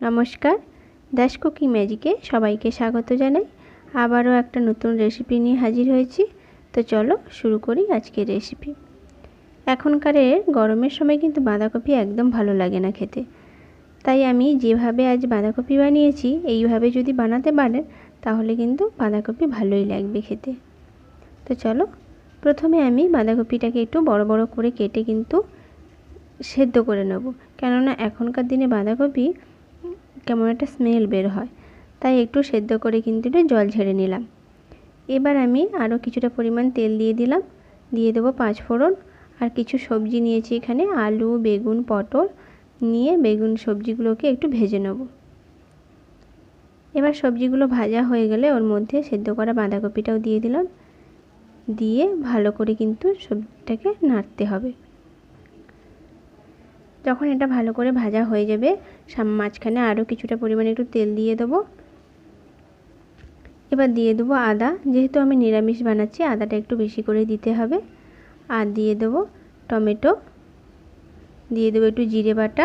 নমস্কার। দাস কুকিং ম্যাজিকে সবাইকে স্বাগত জানাই। আবারও একটা নতুন রেসিপি নিয়ে হাজির হয়েছি। তো চলো শুরু করি আজকের রেসিপি। এখনকারের গরমের সময় কিন্তু বাঁধাকপি একদম ভালো লাগে না খেতে। তাই আমি যেভাবে আজ বাঁধাকপি বানিয়েছি, এইভাবে যদি বানাতে পারেন, তাহলে কিন্তু বাঁধাকপি ভালোই লাগবে খেতে। তো চলো, প্রথমে আমি বাঁধাকপিটাকে একটু বড় বড় করে কেটে কিন্তু সেদ্ধ করে নেব। কেননা এখনকার দিনে বাঁধাকপি কেমন একটা স্মেল বের হয়। তাই একটু সেদ্ধ করে কিন্তু একটু জল ঝেড়ে নিলাম। এবার আমি আরও কিছুটা পরিমাণ তেল দিয়ে দিলাম। দিয়ে দেবো পাঁচ ফোড়ন। আর কিছু সবজি নিয়েছি এখানে, আলু, বেগুন, পটল নিয়ে বেগুন সবজিগুলোকে একটু ভেজে নেব। এবার সবজিগুলো ভাজা হয়ে গেলে ওর মধ্যে সেদ্ধ করা বাঁধাকপিটাও দিয়ে দিলাম। দিয়ে ভালো করে কিন্তু সবজিটাকে নাড়তে হবে। যখন এটা ভালো করে ভাজা হয়ে যাবে মাঝখানে আরও কিছুটা পরিমাণে একটু তেল দিয়ে দেবো। এবার দিয়ে দেবো আদা। যেহেতু আমি নিরামিষ বানাচ্ছি, আদাটা একটু বেশি করে দিতে হবে। আর দিয়ে দেবো টমেটো। দিয়ে দেবো একটু জিরে বাটা।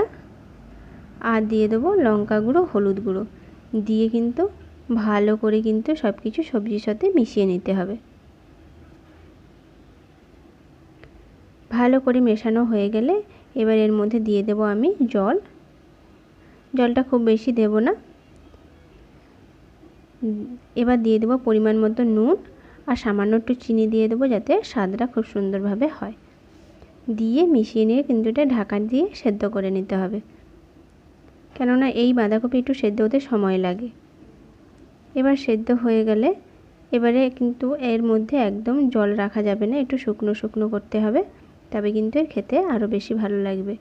আর দিয়ে দেবো লঙ্কা গুঁড়ো, হলুদ গুঁড়ো। দিয়ে কিন্তু ভালো করে কিন্তু সব কিছু সবজির সাথে মিশিয়ে নিতে হবে। ভালো করে মেশানো হয়ে গেলে এবার এর মধ্যে দিয়ে দেব আমি জল। জলটা খুব বেশি দেব না। এবার দিয়ে দেবো পরিমাণ মতো নুন আর সামান্য একটু চিনি দিয়ে দেবো যাতে স্বাদটা খুব সুন্দরভাবে হয়। দিয়ে মিশিয়ে নিয়ে কিন্তু এটা ঢাকা দিয়ে সেদ্ধ করে নিতে হবে। কেননা এই বাঁধাকপি একটু সেদ্ধ হতে সময় লাগে। এবার সেদ্ধ হয়ে গেলে এবারে কিন্তু এর মধ্যে একদম জল রাখা যাবে না, একটু শুকনো শুকনো করতে হবে। তবে কিন্তু এর খেতে আরও বেশি ভালো লাগবে।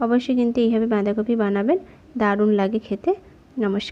অবশ্যই কিন্তু এইভাবে বাঁধাকপি বানাবেন। দারুণ লাগে খেতে। নমস্কার।